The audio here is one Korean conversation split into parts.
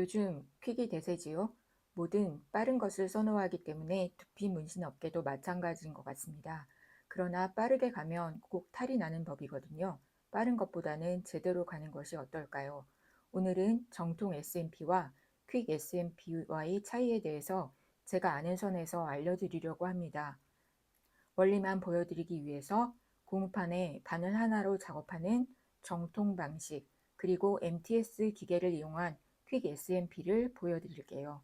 요즘 퀵이 대세지요. 뭐든 빠른 것을 선호하기 때문에 두피 문신 업계도 마찬가지인 것 같습니다. 그러나 빠르게 가면 꼭 탈이 나는 법이거든요. 빠른 것보다는 제대로 가는 것이 어떨까요? 오늘은 정통 SMP와 퀵 SMP와의 차이에 대해서 제가 아는 선에서 알려드리려고 합니다. 원리만 보여드리기 위해서 고무판에 바늘 하나로 작업하는 정통 방식, 그리고 MTS 기계를 이용한 퀵 SMP를 보여드릴게요.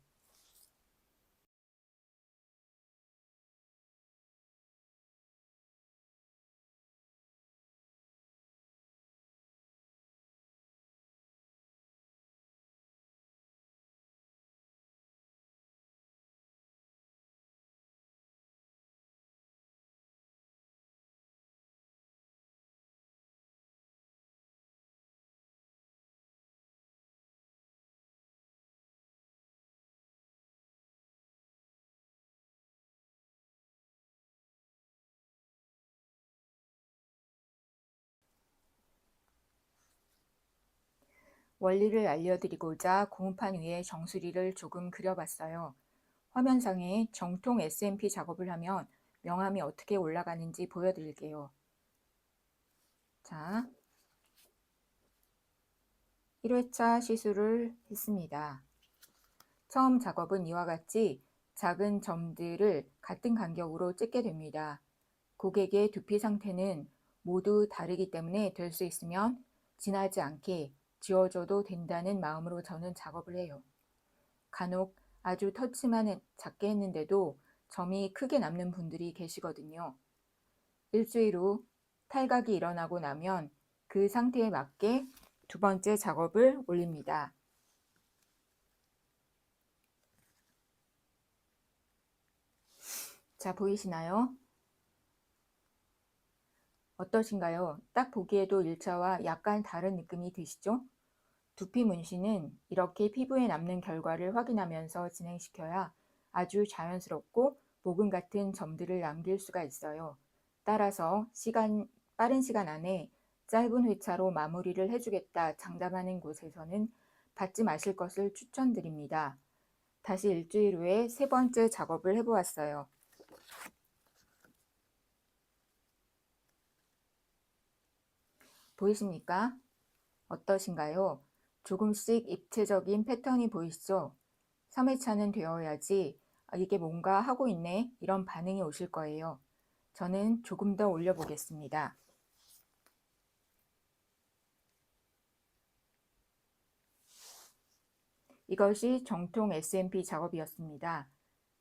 원리를 알려드리고자 고무판 위에 정수리를 조금 그려봤어요. 화면상에 정통 SMP 작업을 하면 명암이 어떻게 올라가는지 보여드릴게요. 자, 1회차 시술을 했습니다. 처음 작업은 이와 같이 작은 점들을 같은 간격으로 찍게 됩니다. 고객의 두피 상태는 모두 다르기 때문에 될 수 있으면 진하지 않게 지워줘도 된다는 마음으로 저는 작업을 해요. 간혹 아주 터치만 작게 했는데도 점이 크게 남는 분들이 계시거든요. 일주일 후 탈각이 일어나고 나면 그 상태에 맞게 두 번째 작업을 올립니다. 자, 보이시나요? 어떠신가요? 딱 보기에도 1차와 약간 다른 느낌이 드시죠? 두피 문신은 이렇게 피부에 남는 결과를 확인하면서 진행시켜야 아주 자연스럽고 모근 같은 점들을 남길 수가 있어요. 따라서 시간, 빠른 시간 안에 짧은 회차로 마무리를 해주겠다 장담하는 곳에서는 받지 마실 것을 추천드립니다. 다시 일주일 후에 세 번째 작업을 해보았어요. 보이십니까? 어떠신가요? 조금씩 입체적인 패턴이 보이시죠? 3회차는 되어야지 아, 이게 뭔가 하고 있네 이런 반응이 오실 거예요. 저는 조금 더 올려보겠습니다. 이것이 정통 SMP 작업이었습니다.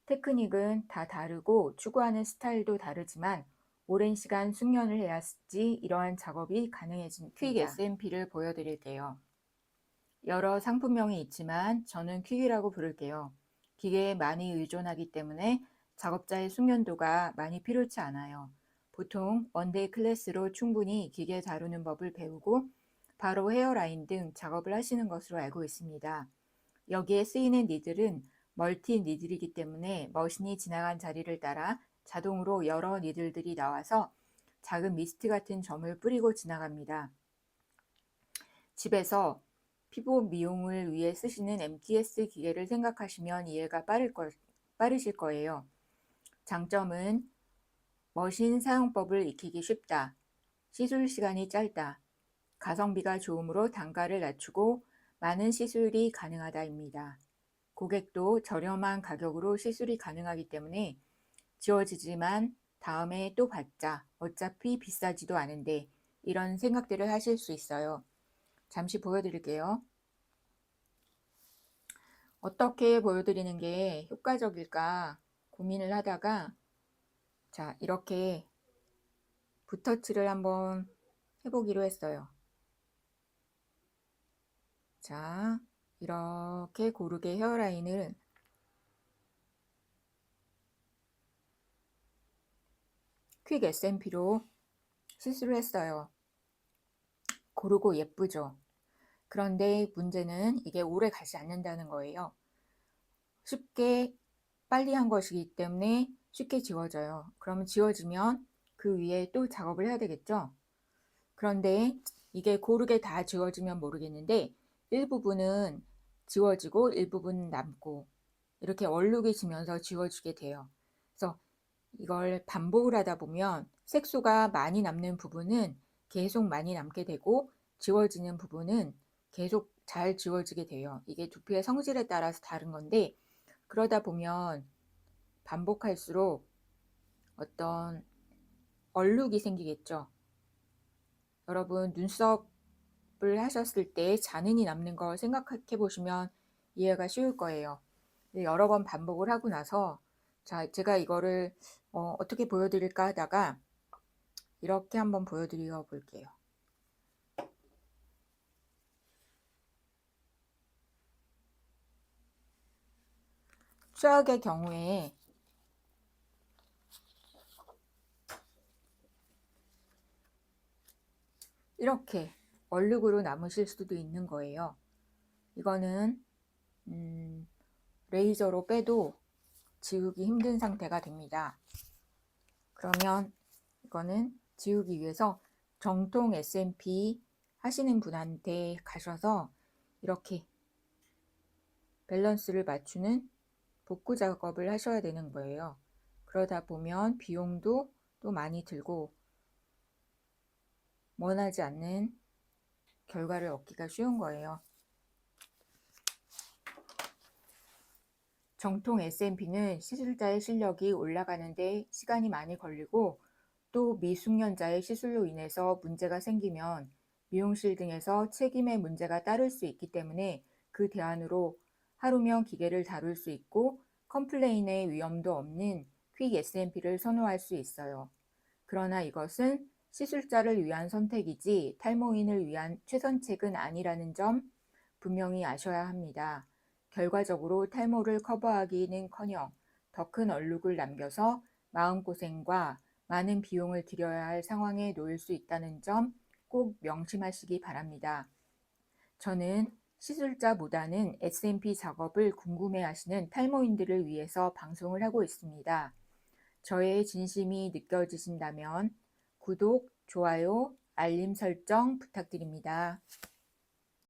테크닉은 다 다르고 추구하는 스타일도 다르지만 오랜 시간 숙련을 해야지 이러한 작업이 가능해진 퀵 SMP를 보여드릴게요. 여러 상품명이 있지만 저는 퀵이라고 부를게요. 기계에 많이 의존하기 때문에 작업자의 숙련도가 많이 필요치 않아요. 보통 원데이 클래스로 충분히 기계 다루는 법을 배우고 바로 헤어라인 등 작업을 하시는 것으로 알고 있습니다. 여기에 쓰이는 니들은 멀티 니들이기 때문에 머신이 지나간 자리를 따라 자동으로 여러 니들들이 나와서 작은 미스트 같은 점을 뿌리고 지나갑니다. 집에서 피부 미용을 위해 쓰시는 MTS 기계를 생각하시면 이해가 빠를 거, 빠르실 거예요. 장점은 머신 사용법을 익히기 쉽다. 시술 시간이 짧다. 가성비가 좋으므로 단가를 낮추고 많은 시술이 가능하다입니다. 고객도 저렴한 가격으로 시술이 가능하기 때문에 지워지지만 다음에 또 받자. 어차피 비싸지도 않은데 이런 생각들을 하실 수 있어요. 잠시 보여드릴게요. 어떻게 보여드리는 게 효과적일까 고민을 하다가 자 이렇게 붓터치를 한번 해보기로 했어요. 자 이렇게 고르게 헤어라인을 퀵 SMP로 시술을 했어요. 고르고 예쁘죠? 그런데 문제는 이게 오래 가지 않는다는 거예요. 쉽게 빨리 한 것이기 때문에 쉽게 지워져요. 그러면 지워지면 그 위에 또 작업을 해야 되겠죠? 그런데 이게 고르게 다 지워지면 모르겠는데 일부분은 지워지고 일부분 남고 이렇게 얼룩이 지면서 지워지게 돼요. 그래서 이걸 반복을 하다 보면 색소가 많이 남는 부분은 계속 많이 남게 되고 지워지는 부분은 계속 잘 지워지게 돼요. 이게 두피의 성질에 따라서 다른 건데 그러다 보면 반복할수록 어떤 얼룩이 생기겠죠. 여러분 눈썹을 하셨을 때 잔흔이 남는 걸 생각해 보시면 이해가 쉬울 거예요. 여러 번 반복을 하고 나서 자 제가 이거를 어, 어떻게 보여드릴까 하다가 이렇게 한번 보여드려 볼게요. 추억의 경우에 이렇게 얼룩으로 남으실 수도 있는 거예요. 이거는 음, 레이저로 빼도 지우기 힘든 상태가 됩니다. 그러면 이거는 지우기 위해서 정통 SMP 하시는 분한테 가셔서 이렇게 밸런스를 맞추는 복구 작업을 하셔야 되는 거예요. 그러다 보면 비용도 또 많이 들고 원하지 않는 결과를 얻기가 쉬운 거예요. 정통 SMP는 시술자의 실력이 올라가는데 시간이 많이 걸리고 또 미숙련자의 시술로 인해서 문제가 생기면 미용실 등에서 책임의 문제가 따를 수 있기 때문에 그 대안으로 하루면 기계를 다룰 수 있고 컴플레인의 위험도 없는 퀵 SMP를 선호할 수 있어요. 그러나 이것은 시술자를 위한 선택이지 탈모인을 위한 최선책은 아니라는 점 분명히 아셔야 합니다. 결과적으로 탈모를 커버하기는 커녕 더 큰 얼룩을 남겨서 마음고생과 많은 비용을 들여야 할 상황에 놓일 수 있다는 점 꼭 명심하시기 바랍니다. 저는 시술자보다는 SMP 작업을 궁금해 하시는 탈모인들을 위해서 방송을 하고 있습니다. 저의 진심이 느껴지신다면 구독, 좋아요, 알림 설정 부탁드립니다.